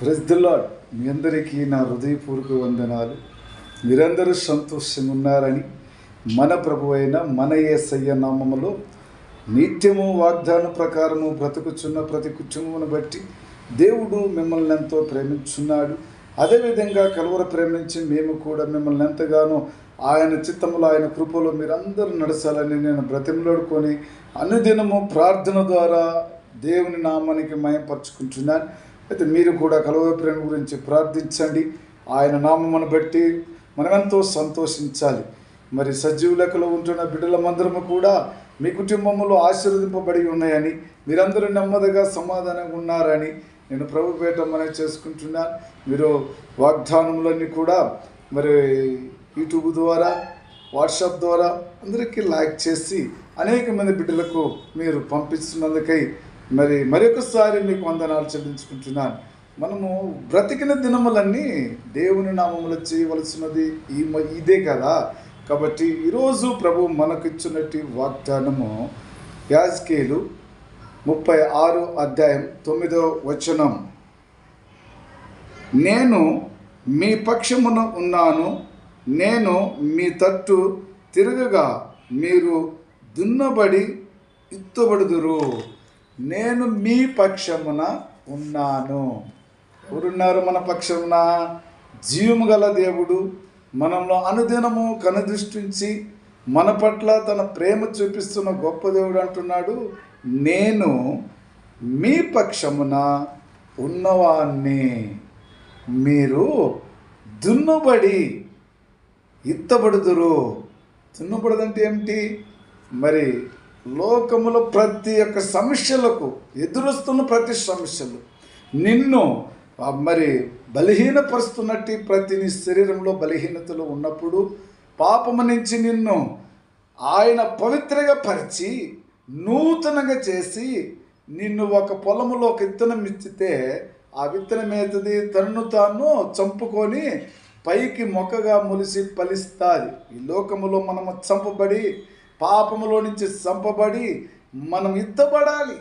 ప్రజల్లో మీ అందరికీ నా హృదయపూర్వక వందనాలు. మీరందరూ సంతోషంగా ఉన్నారని మన ప్రభు అయిన మన ఏసయ్య నామములో నిత్యము వాగ్దాన ప్రకారము బ్రతుకుచున్న ప్రతి కుటుంబమును బట్టి దేవుడు మిమ్మల్ని ఎంతో ప్రేమించున్నాడు. అదేవిధంగా కలువర ప్రేమించి మేము కూడా మిమ్మల్ని ఎంతగానో ఆయన చిత్తంలో ఆయన కృపలో మీరందరూ నడచాలని నేను బ్రతిమలాడుకొని అనుదినము ప్రార్థన ద్వారా దేవుని నామానికి మయంపరుచుకుంటున్నాను. అయితే మీరు కూడా కలవప్రేమ గురించి ప్రార్థించండి. ఆయన నామమును బట్టి మనమెంతో సంతోషించాలి. మరి సజీవ లెక్కలో ఉంటున్న బిడ్డలమందరము కూడా మీ కుటుంబంలో ఆశీర్వదింపబడి ఉన్నాయని మీరందరూ నెమ్మదిగా సమాధానంగా ఉన్నారని నేను ప్రభు పేట మనం చేసుకుంటున్నాను. మీరు వాగ్దానములన్నీ కూడా మరి యూట్యూబ్ ద్వారా వాట్సాప్ ద్వారా అందరికీ లైక్ చేసి అనేక మంది బిడ్డలకు మీరు పంపిస్తున్నందుకై మరి మరొకసారి నీకు వందనాలు చెల్లించుకుంటున్నాను. మనము బ్రతికిన దినములన్నీ దేవుని నామములు చేయవలసినది ఈ మ- ఇదే కదా. కాబట్టి ఈరోజు ప్రభు మనకిచ్చినటి వాగ్దానము యాజ్కేలు ముప్పై ఆరు అధ్యాయం తొమ్మిదో వచనం. నేను మీ పక్షమున ఉన్నాను నేను మీ తట్టు తిరగగా మీరు దున్నబడి ఇత్తబడుదురు. నేను మీ పక్షమున ఉన్నాను. ఎవరున్నారు మన పక్షమున? జీవము గల దేవుడు మనలో అనుదినము కనుదృష్టించి మన పట్ల తన ప్రేమ చూపిస్తున్న గొప్ప దేవుడు అంటున్నాడు. నేను మీ పక్షమున ఉన్నవాణ్ణి. మీరు దున్నుబడి ఇత్తబడుదురు. దున్నుబడదంటే ఏమిటి? మరి లోకములో ప్రతి ఒక్క సమస్యలకు ఎదురొస్తున్న ప్రతి సమస్యలు నిన్ను మరి బలహీనపరుస్తున్నట్టు ప్రతి నీ శరీరంలో బలహీనతలు ఉన్నప్పుడు పాపము నుంచి నిన్ను ఆయన పవిత్రగా పరిచి నూతనంగా చేసి నిన్ను ఒక పొలములో ఒక విత్తనం ఇచ్చితే ఆ విత్తనం ఏతది తనను తాను చంపుకొని పైకి మొక్కగా మొలిసి ఫలిస్తుంది. ఈ లోకములో మనము చంపబడి పాపములో నుంచి చంపబడి మనం ఇత్తబడాలి.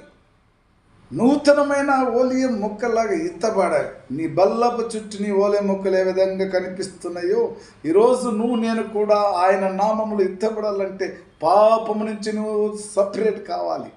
నూతనమైన ఓలియం మొక్కలాగా ఇత్తబడాలి. నీ బల్లపు చుట్టూ నీ ఓలే మొక్కలు ఏ విధంగా కనిపిస్తున్నాయో ఈరోజు నువ్వు నేను కూడా ఆయన నామములు ఇత్తబడాలంటే పాపము నుంచి నువ్వు సపరేట్ కావాలి.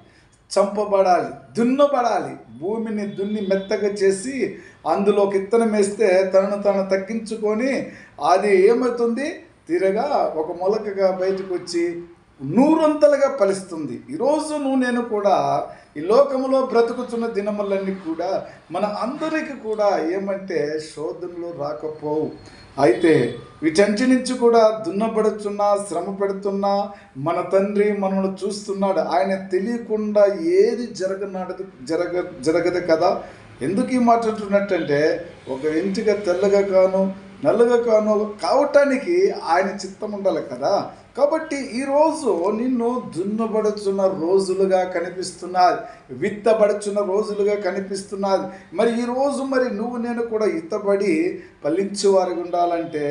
చంపబడాలి దున్నబడాలి. భూమిని దున్ని మెత్తగా చేసి అందులోకి ఇత్తనం వేస్తే తనను తాను తగ్గించుకొని అది ఏమవుతుంది? తిరగా ఒక మొలకగా బయటకు వచ్చి నూరంతలుగా ఫలిస్తుంది. ఈరోజు నువ్వు నేను కూడా ఈ లోకంలో బ్రతుకుతున్న దినములన్నీ కూడా మన అందరికీ కూడా ఏమంటే శోధనలు రాకపోవు. అయితే వీటంటి నుంచి కూడా దున్నబడుతున్నా శ్రమ పెడుతున్నా మన తండ్రి మనల్ని చూస్తున్నాడు. ఆయన తెలియకుండా ఏది జరగనాడదు జరగ జరగదు కదా? ఎందుకు ఈ మాట్లాడుతున్నట్టంటే ఒక ఇంటిగా తెల్లగా కాను నల్లగా కాను కావటానికి ఆయన చిత్తం ఉండాలి కదా? కాబట్టి ఈరోజు నిన్ను దున్నబడుచున్న రోజులుగా కనిపిస్తున్నది విత్తబడుచున్న రోజులుగా కనిపిస్తున్నది మరి ఈరోజు మరి నువ్వు నేను కూడా ఇత్తబడి ఫలించేవారికి ఉండాలంటే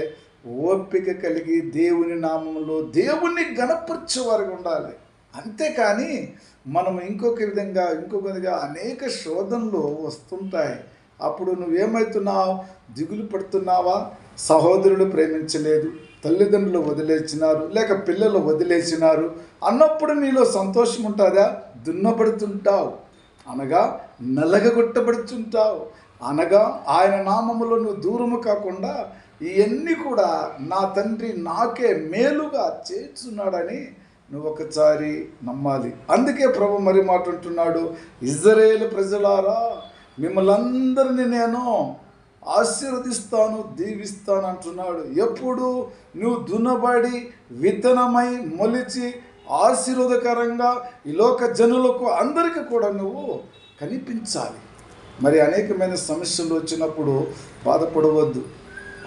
ఓపిక కలిగి దేవుని నామంలో దేవుణ్ణి గణపరిచేవారికి ఉండాలి. అంతేకాని మనం ఇంకొక విధంగా ఇంకొక విధంగా అనేక శోధనలు వస్తుంటాయి. అప్పుడు నువ్వేమవుతున్నావు దిగులు పడుతున్నావా? సహోదరులు ప్రేమించలేదు తల్లిదండ్రులు వదిలేసినారు లేక పిల్లలు వదిలేసినారు. అన్నప్పుడు నీలో సంతోషం ఉంటుందా? దున్నబడుతుంటావు. అనగా నలగగొట్టబడుతుంటావు. అనగా ఆయన నామములో నువ్వు దూరము కాకుండా ఇవన్నీ కూడా నా తండ్రి నాకే మేలుగా చేస్తున్నాడని నువ్వు ఒకసారి నమ్మాలి. అందుకే ప్రభు మరి మాట అంటున్నాడు ఇజ్రాయేల్ ప్రజలారా మిమ్మల్ని అందరినీ నేను ఆశీర్వదిస్తాను దీవిస్తాను అంటున్నాడు. ఎప్పుడు? నువ్వు దున్నబడి విత్తనమై మొలిచి ఆశీర్వదకరంగా ఈ లోక జనులకు అందరికీ కూడా నువ్వు కనిపించాలి. మరి అనేకమైన సమస్యలు వచ్చినప్పుడు బాధపడవద్దు.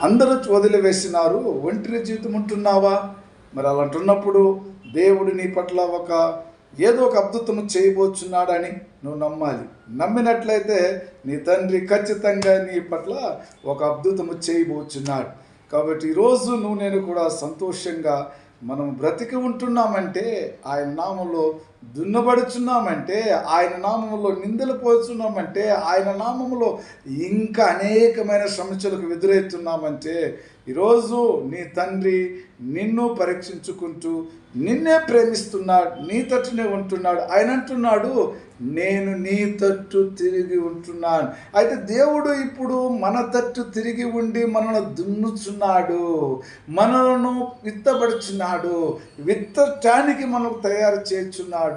అందరూ వదిలివేసినారు ఒంటరి జీవితం ఉంటున్నావా? మరి అలా అంటున్నప్పుడు దేవుడు నీ పట్ల ఒక ఏదో ఒక అద్భుతము చేయబోచున్నాడని నువ్వు నమ్మాలి. నమ్మినట్లయితే నీ తండ్రి ఖచ్చితంగా నీ పట్ల ఒక అద్భుతము చేయబోచున్నాడు. కాబట్టి ఈరోజు నువ్వు నేను కూడా సంతోషంగా మనం బ్రతికి ఉంటున్నామంటే ఆయన నామంలో దున్నబడుచున్నామంటే ఆయన నామములో నిందలు పోతున్నామంటే ఆయన నామములో ఇంకా అనేకమైన సమస్యలకు ఎదురవుతున్నామంటే ఈరోజు నీ తండ్రి నిన్ను పరీక్షించుకుంటూ నిన్నే ప్రేమిస్తున్నాడు నీ తట్టునే ఉంటున్నాడు. ఆయన అంటున్నాడు నేను నీ తట్టు తిరిగి ఉంటున్నాను. అయితే దేవుడు ఇప్పుడు మన తట్టు తిరిగి ఉండి మనల్ని దున్నుచున్నాడు మనలను విత్తబడుచున్నాడు విత్తటానికి మనం తయారు చేస్తున్నాడు.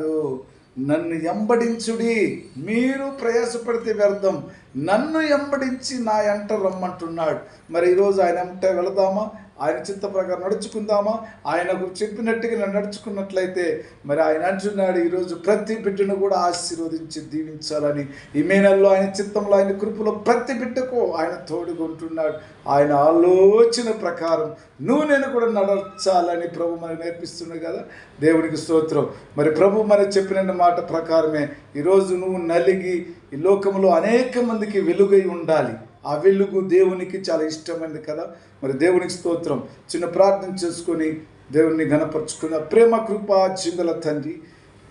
నన్ను ఎంబడించుడి. మీరు ప్రయాసపడితే వ్యర్థం. నన్ను ఎంబడించి నా ఎంట రమ్మంటున్నాడు. మరి ఈరోజు ఆయన ఎంట వెళదామా? ఆయన చిత్త ప్రకారం నడుచుకుందామా? ఆయనకు చెప్పినట్టుగా నడుచుకున్నట్లయితే మరి ఆయన అంటున్నాడు ఈరోజు ప్రతి బిడ్డను కూడా ఆశీర్వదించి దీవించాలని. ఈ మే నెలలో ఆయన చిత్తంలో ఆయన కృపలో ప్రతి బిడ్డకు ఆయన తోడుకుంటున్నాడు ఆయన ఆలోచన ప్రకారం నువ్వు నేను కూడా నడచాలని ప్రభు మరి నేర్పిస్తున్నాడు కదా. దేవునికి స్తోత్రం. మరి ప్రభు మరి చెప్పిన మాట ప్రకారమే ఈరోజు నువ్వు నలిగి ఈ లోకంలో అనేక మందికి వెలుగై ఉండాలి. ఆ వెలుగు దేవునికి చాలా ఇష్టమైనది కదా. మరి దేవునికి స్తోత్రం. చిన్న ప్రార్థన చేసుకొని దేవుణ్ణి గణపరుచుకున్న ప్రేమ కృప చిందల తండ్రి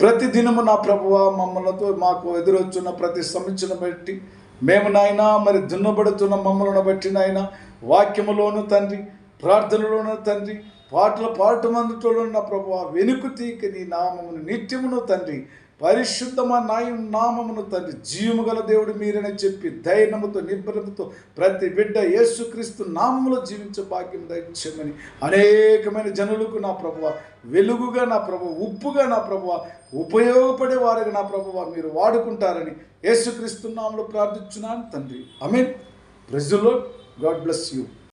ప్రతి దినము నా ప్రభువ మమ్మలతో మాకు ఎదురొచ్చున్న ప్రతి సమస్యను బట్టి మేము నాయన మరి దున్నబడుతున్న మమ్మలను బట్టి నాయన వాక్యములోను తండ్రి ప్రార్థనలోను తండ్రి పాటల పాటు మందుటోను నా ప్రభువ వెనుకు తీక నీ నామమును నిత్యమును తండ్రి పరిశుద్ధమ నాయం నామమును తండ్రి జీవము గల దేవుడు మీరని చెప్పి ధైర్యముతో నిబ్బరముతో ప్రతి బిడ్డ యేసుక్రీస్తు నామములో జీవించే భాగ్యం దయచేయమని అనేకమైన జనులకు నా ప్రభువ వెలుగుగా నా ప్రభు ఉప్పుగా నా ప్రభువ ఉపయోగపడే వారికి నా ప్రభువ మీరు వాడుకుంటారని యేసుక్రీస్తు నామములో ప్రార్థించున్నాను తండ్రి. ఐ మీన్ ప్రజల్లో గాడ్ బ్లెస్ యూ.